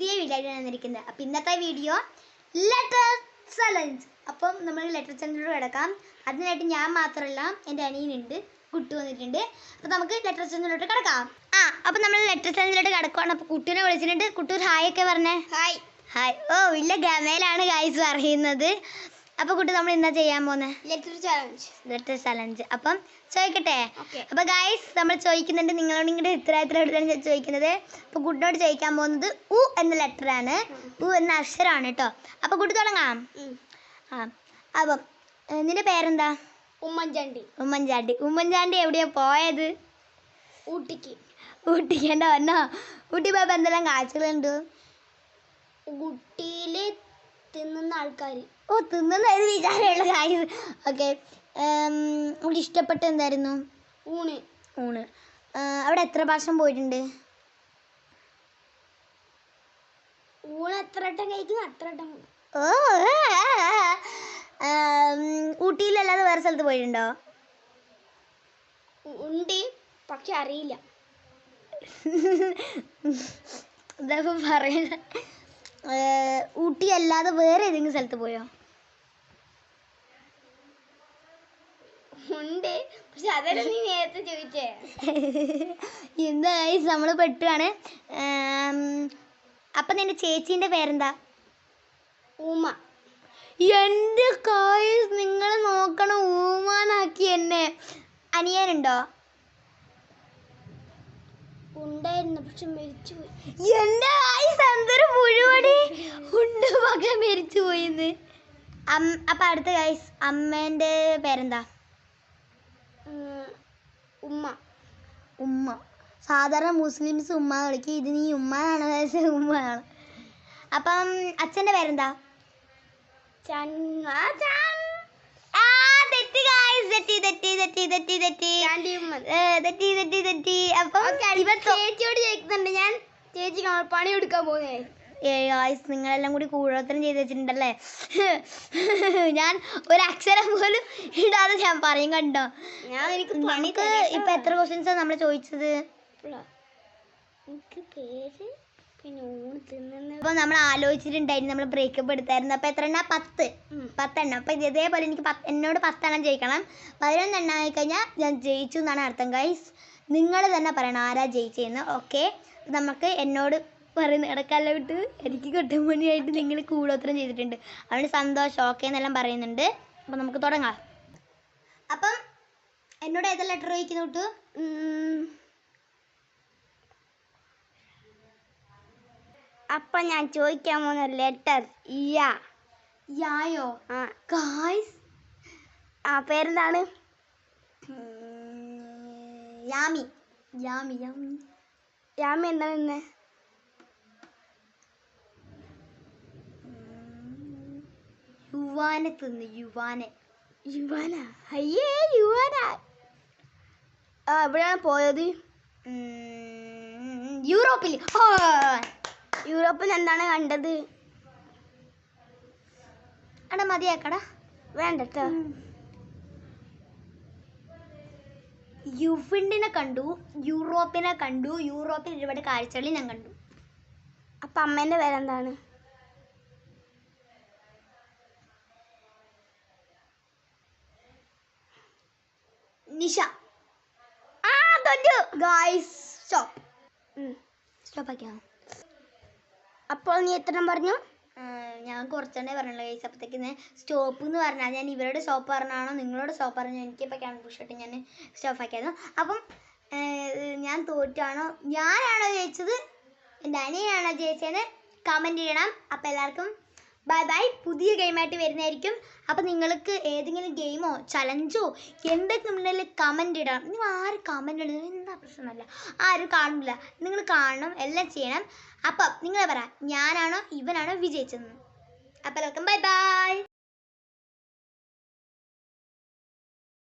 പുതിയ വീഡിയോ ആയിട്ടാണ് വന്നിരിക്കുന്നത്. അപ്പം ഇന്നത്തെ വീഡിയോ ലെറ്റർ ചലഞ്ച് അപ്പം നമ്മൾ ലെറ്റർ ചലഞ്ചിലൂടെ കിടക്കാം. അതിനായിട്ട് ഞാൻ മാത്രമല്ല എന്റെ അനിയനുണ്ട് കുട്ടി വന്നിട്ടുണ്ട്. അപ്പം നമുക്ക് ലെറ്റർ ചലഞ്ചിലോട്ട് കിടക്കാം. ആ അപ്പം നമ്മൾ ലെറ്റർ ചലഞ്ചിലോട്ട് കിടക്കുവാണ്. അപ്പോൾ കുട്ടീനെ വിളിച്ചിട്ടുണ്ട്. കുട്ടി ഒരു ഹായ് ഒക്കെ പറഞ്ഞേ. ഹായ് ഹായ് ഓ ഇല്ല ഗമേലാണ് ഗായ്സ് പറയുന്നത്. അപ്പോൾ കുട്ടി നമ്മൾ എന്താ ചെയ്യാൻ പോകുന്നത് ലെറ്റർ ചലഞ്ച് ലെറ്റർ ചലഞ്ച് അപ്പം ചോദിക്കട്ടെ? അപ്പോൾ അപ്പൊ ഗായ്സ് നമ്മൾ ചോദിക്കുന്നുണ്ട് നിങ്ങളോട് ഇങ്ങോട്ട് ഇത്ര ഇത്ര എടുത്താണ് ചോദിക്കുന്നത്. അപ്പൊ കുട്ടിയോട് ചോദിക്കാൻ പോകുന്നത് ഉ എന്ന ലെറ്റർ ആണ്. ഉ എന്ന അക്ഷരമാണ് കേട്ടോ അപ്പൊ കുട്ടി തുടങ്ങാം. ആ. അപ്പം നിന്റെ പേരെന്താ? ഉമ്മൻചാണ്ടി. ഉമ്മൻചാണ്ടി. ഉമ്മൻചാണ്ടി എവിടെയാ പോയത്? ഊട്ടിക്ക്. ഊട്ടിക്കേണ്ട വന്നോ ഊട്ടി പോയപ്പോ എന്തെല്ലാം കാഴ്ചകളുണ്ട്? ഊട്ടിയിൽ തിന്നുന്ന ആൾക്കാർ ഓ തിന്നുന്ന ഒരു വിചാരമുള്ള കാര്യം. ഓക്കെ. നമുക്ക് ഇഷ്ടപ്പെട്ട എന്തായിരുന്നു? ഊണ്. ഊണ്. അവിടെ എത്ര പ്രാവശ്യം പോയിട്ടുണ്ട്? ഊണ് എത്ര വട്ടം കഴിക്കുന്നു അത്ര വട്ടം ഓ ഊട്ടിയിലല്ലാതെ വേറെ സ്ഥലത്ത് പോയിട്ടുണ്ടോ? ഉണ്ട് പക്ഷെ അറിയില്ല. ഇതപ്പോ പറയുന്ന ഊട്ടി അല്ലാതെ വേറെ ഏതെങ്കിലും സ്ഥലത്ത് പോയോ? ഉണ്ട്. പക്ഷെ അതല്ല നീ നേരത്തെ ചോദിച്ചേ. എന്താ നമ്മൾ പെട്ടുകയാണ് അപ്പം നിന്റെ ചേച്ചീന്റെ പേരെന്താ? ഊമ എന്റെ കായസ് നിങ്ങൾ നോക്കണം. ഊമാനാക്കി എന്നെ. അനിയനുണ്ടോ? ഉണ്ടായിരുന്നു പക്ഷെ മരിച്ചുപോയി. എന്റെ ആയുസ് എന്തൊരു മുഴുവടി. ഉണ്ട് പക്ഷെ മരിച്ചു പോയിന്ന്. അപ്പൊ അടുത്ത ഗൈസ് അമ്മേന്റെ പേരെന്താ? ഉമ്മ. ഉമ്മ. സാധാരണ മുസ്ലിംസ് ഉമ്മ കളിക്കും. ഇത് നീ ഉമ്മാനാണ് വയസ്സ് ഉമ്മയാണ്. അപ്പം അച്ഛന്റെ പേരെന്താ? തെറ്റി ഗൈസ് തെറ്റി തെറ്റി തെറ്റി തെറ്റി തെറ്റി. തെറ്റി തെറ്റി അപ്പം ചേച്ചിയോട് ചോദിക്കുന്നുണ്ട്. ഞാൻ ചേച്ചിക്ക് നമ്മൾ പണി എടുക്കാൻ പോകുന്നേ ഏ ഗായ്സ് നിങ്ങളെല്ലാം കൂടി കൂടോത്തരം ചെയ്ത് വെച്ചിട്ടുണ്ടല്ലേ? ഞാൻ ഒരു അക്ഷരം പോലും ഇടാതെ ഞാൻ പറയും കണ്ടോ? ഞാൻ എനിക്ക് നമുക്ക് ഇപ്പൊ എത്ര ക്വസ്റ്റ്യൻസാ നമ്മൾ ചോദിച്ചത്. എനിക്ക് പേര് അപ്പൊ നമ്മൾ ആലോചിച്ചിട്ടുണ്ടായിരുന്നു നമ്മൾ ബ്രേക്കപ്പ് എടുത്തായിരുന്നു. അപ്പൊ എത്ര എണ്ണ പത്ത്. പത്തെണ്ണം. അപ്പൊ ഇത് ഇതേപോലെ എനിക്ക് പത്ത് എന്നോട് പത്തെണ്ണം ജയിക്കണം. പതിനൊന്നെണ്ണം ആയി കഴിഞ്ഞാൽ ഞാൻ ജയിച്ചു എന്നാണ് അർത്ഥം ഗൈസ് നിങ്ങൾ തന്നെ പറയണം ആരാ ജയിച്ചതെന്ന് ഓക്കെ നമുക്ക് എന്നോട് പറയുന്ന കിടക്കാല്ല വിട്ട് എനിക്ക് കുട്ടമണിയായിട്ട് നിങ്ങൾ കൂടോത്രം ചെയ്തിട്ടുണ്ട്. അവന് സന്തോഷം ഓക്കെ എന്നെല്ലാം പറയുന്നുണ്ട്. അപ്പം നമുക്ക് തുടങ്ങാം. അപ്പം എന്നോട് ഏതാ ലെറ്റർ ചോദിക്കുന്നു വിട്ടു? അപ്പം അപ്പൊ ഞാൻ ചോദിക്കാൻ പോകുന്ന ലെറ്റർ യാ. യായോ? ആ. ഗായ്സ് ആ പേരെന്താണ്? യാമി. യാമി യാമി. രാമ എന്താണ് ഇന്ന് യുവാനെ തിന്ന് യുവാനെ. യുവാന? അയ്യേ യുവാന. ആ എവിടെയാണ് പോയത്? യൂറോപ്പിൽ യൂറോപ്പിൽ എന്താണ് കണ്ടത്? അട മതിയാക്കടാ. വേണ്ട ട്ടോ. യുഫിണ്ടിനെ കണ്ടു യൂറോപ്പിനെ കണ്ടു യൂറോപ്പിൽ ഒരുപാട് കാഴ്ചകൾ ഞാൻ കണ്ടു. അപ്പൊ അമ്മേന്റെ പേരെന്താണ്? നിഷ. ആ തൊട്ടു ഗായ്സ് സ്റ്റോപ്പ് സ്റ്റോപ്പ് ആക്കിയാ അപ്പോൾ നീ എത്ര പറഞ്ഞു? ഞാൻ കുറച്ചെണ്ണേ പറഞ്ഞുള്ളൂ ഗൈസ് അപ്പോഴത്തേക്ക് സ്റ്റോപ്പ് എന്ന് പറഞ്ഞാൽ ഞാൻ ഇവരോട് സ്റ്റോപ്പ് പറഞ്ഞാണോ നിങ്ങളോട് സ്റ്റോപ്പ് പറഞ്ഞു എനിക്കിപ്പോൾ കൺഫ്യൂഷട്ട് ഞാൻ സ്റ്റോപ്പ് ആക്കിയതാ അപ്പം ഞാൻ തോറ്റാണോ? ഞാനാണോ ജയിച്ചത്? എന്റെ അനിയനാണോ ജയിച്ചതെന്ന് കമന്റ് ചെയ്യണം. അപ്പോൾ എല്ലാവർക്കും ബൈ ബൈ പുതിയ ഗെയിമായിട്ട് വരുന്നതായിരിക്കും. അപ്പോൾ നിങ്ങൾക്ക് ഏതെങ്കിലും ഗെയിമോ ചലഞ്ചോ എന്തെങ്കിലും ഉണ്ടെങ്കിൽ കമന്റ് ഇടണം. നിങ്ങൾ ആരും കമന്റ് ഇടുന്നത് എന്താ പ്രശ്നമല്ല ആരും കാണില്ല നിങ്ങൾ കാണണം എല്ലാം ചെയ്യണം. അപ്പം നിങ്ങൾ പറ ഞാനാണോ ഇവനാണോ വിജയിച്ചതെന്ന്. അപ്പോൾ ബൈ ബൈ